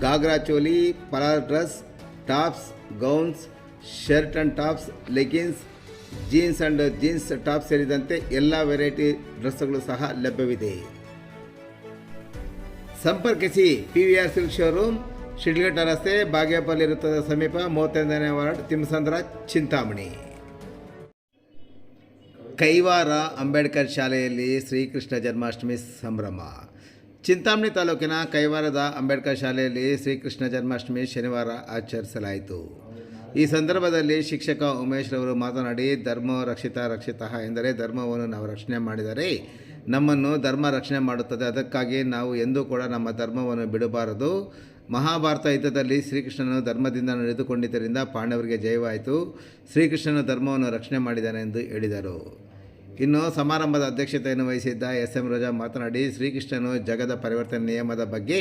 Ghagra choli ಪಲಾರ್ dress, tops, gowns, shirt and tops leggings jeans and jeans top ಸೇರಿದಂತೆ ಎಲ್ಲ variety ಡ್ರೆಸ್ಗಳು ಸಹ ಲಭ್ಯವಿದೆ. ಸಂಪರ್ಕಿಸಿ P V R silk showroom, Sidlaghatta ರಸ್ತೆ, ಬಾಗೇಪಲ್ಲಿ ವೃತ್ತದ ಸಮೀಪ, ಮೂವತ್ತೈದನೇ ವಾರ್ಡ್ ತಿಮ್ಮಸಂದ್ರ ಚಿಂತಾಮಣಿ. ಕೈವಾರ ಅಂಬೇಡ್ಕರ್ ಶಾಲೆಯಲ್ಲಿ ಶ್ರೀಕೃಷ್ಣ ಜನ್ಮಾಷ್ಟಮಿ ಸಂಭ್ರಮ. ಚಿಂತಾಮಣಿ ತಾಲೂಕಿನ ಕೈವಾರದ ಅಂಬೇಡ್ಕರ್ ಶಾಲೆಯಲ್ಲಿ ಶ್ರೀಕೃಷ್ಣ ಜನ್ಮಾಷ್ಟಮಿ ಶನಿವಾರ ಆಚರಿಸಲಾಯಿತು. ಈ ಸಂದರ್ಭದಲ್ಲಿ ಶಿಕ್ಷಕ ಉಮೇಶ್ ರವರು ಮಾತನಾಡಿ, ಧರ್ಮ ರಕ್ಷಿತ ರಕ್ಷಿತ ಎಂದರೆ ಧರ್ಮವನ್ನು ನಾವು ರಕ್ಷಣೆ ಮಾಡಿದರೆ ನಮ್ಮನ್ನು ಧರ್ಮ ರಕ್ಷಣೆ ಮಾಡುತ್ತದೆ. ಅದಕ್ಕಾಗಿ ನಾವು ಎಂದೂ ಕೂಡ ನಮ್ಮ ಧರ್ಮವನ್ನು ಬಿಡಬಾರದು. ಮಹಾಭಾರತ ಯುದ್ಧದಲ್ಲಿ ಶ್ರೀಕೃಷ್ಣನು ಧರ್ಮದಿಂದ ನಡೆದುಕೊಂಡಿದ್ದರಿಂದ ಪಾಂಡವರಿಗೆ ಜಯವಾಯಿತು. ಶ್ರೀಕೃಷ್ಣನು ಧರ್ಮವನ್ನು ರಕ್ಷಣೆ ಮಾಡಿದ್ದಾನೆ ಎಂದು ಹೇಳಿದರು. ಇನ್ನು ಸಮಾರಂಭದ ಅಧ್ಯಕ್ಷತೆಯನ್ನು ವಹಿಸಿದ್ದ ಎಸ್ ಎಂ ರೋಜಾ ಮಾತನಾಡಿ, ಶ್ರೀಕೃಷ್ಣನು ಜಗದ ಪರಿವರ್ತನೆ ನಿಯಮದ ಬಗ್ಗೆ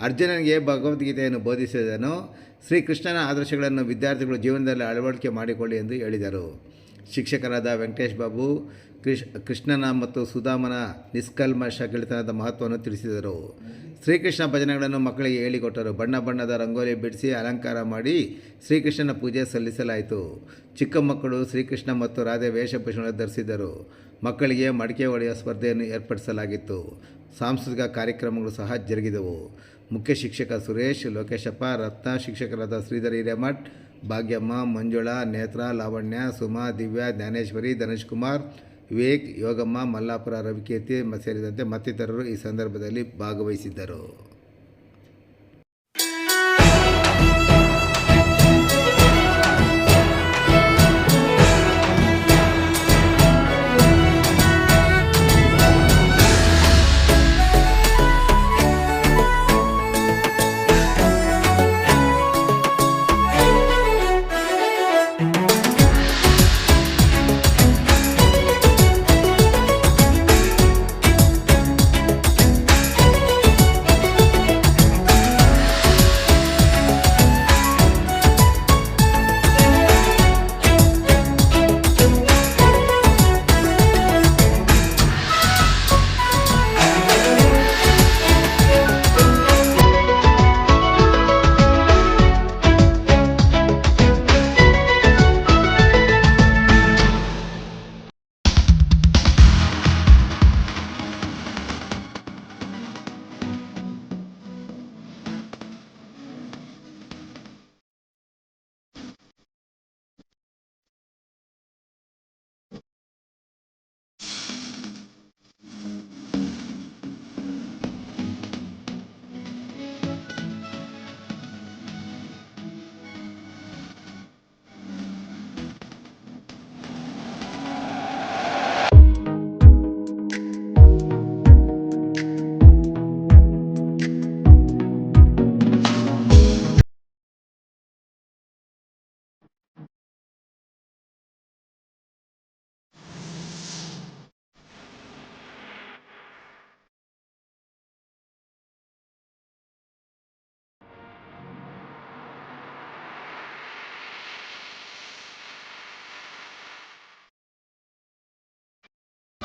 ಅರ್ಜುನನಿಗೆ ಭಗವದ್ಗೀತೆಯನ್ನು ಬೋಧಿಸಿದನು. ಶ್ರೀಕೃಷ್ಣನ ಆದರ್ಶಗಳನ್ನು ವಿದ್ಯಾರ್ಥಿಗಳು ಜೀವನದಲ್ಲಿ ಅಳವಡಿಕೆ ಮಾಡಿಕೊಳ್ಳಿ ಎಂದು ಹೇಳಿದರು. ಶಿಕ್ಷಕರಾದ ವೆಂಕಟೇಶ್ ಬಾಬು, ಕೃಷ್, ಕೃಷ್ಣನ ಮತ್ತು ಸುಧಾಮನ ನಿಷ್ಕಲ್ಮಶ ಗೆಳೆತನದ ಮಹತ್ವವನ್ನು ತಿಳಿಸಿದರು. ಶ್ರೀಕೃಷ್ಣ ಭಜನೆಗಳನ್ನು ಮಕ್ಕಳಿಗೆ ಹೇಳಿಕೊಟ್ಟರು. ಬಣ್ಣ ಬಣ್ಣದ ರಂಗೋಲಿ ಬಿಡಿಸಿ ಅಲಂಕಾರ ಮಾಡಿ ಶ್ರೀಕೃಷ್ಣನ ಪೂಜೆ ಸಲ್ಲಿಸಲಾಯಿತು. ಚಿಕ್ಕ ಮಕ್ಕಳು ಶ್ರೀಕೃಷ್ಣ ಮತ್ತು ರಾಧೆ ವೇಷಭೂಷಣ ಧರಿಸಿದರು. ಮಕ್ಕಳಿಗೆ ಮಡಿಕೆ ಹೊಡೆಯುವ ಸ್ಪರ್ಧೆಯನ್ನು ಏರ್ಪಡಿಸಲಾಗಿತ್ತು. ಸಾಂಸ್ಕೃತಿಕ ಕಾರ್ಯಕ್ರಮಗಳು ಸಹ ಜರುಗಿದವು. ಮುಖ್ಯ ಶಿಕ್ಷಕ ಸುರೇಶ್, ಲೋಕೇಶಪ್ಪ, ರತ್ನ ಶಿಕ್ಷಕರಾದ ಶ್ರೀಧರ್ ಹಿರೇಮಠ್ ಭಾಗ್ಯಮ್ಮ, ಮಂಜುಳಾ, ನೇತ್ರ, ಲಾವಣ್ಯ, ಸುಮಾ, ದಿವ್ಯಾ, ಜ್ಞಾನೇಶ್ವರಿ, ಧನೇಶ್ ಕುಮಾರ್, ವಿವೇಕ್, ಯೋಗಮ್ಮ, ಮಲ್ಲಾಪುರ, ರವಿಕೀರ್ತಿ ಸೇರಿದಂತೆ ಮತ್ತಿತರರು ಈ ಸಂದರ್ಭದಲ್ಲಿ ಭಾಗವಹಿಸಿದ್ದರು.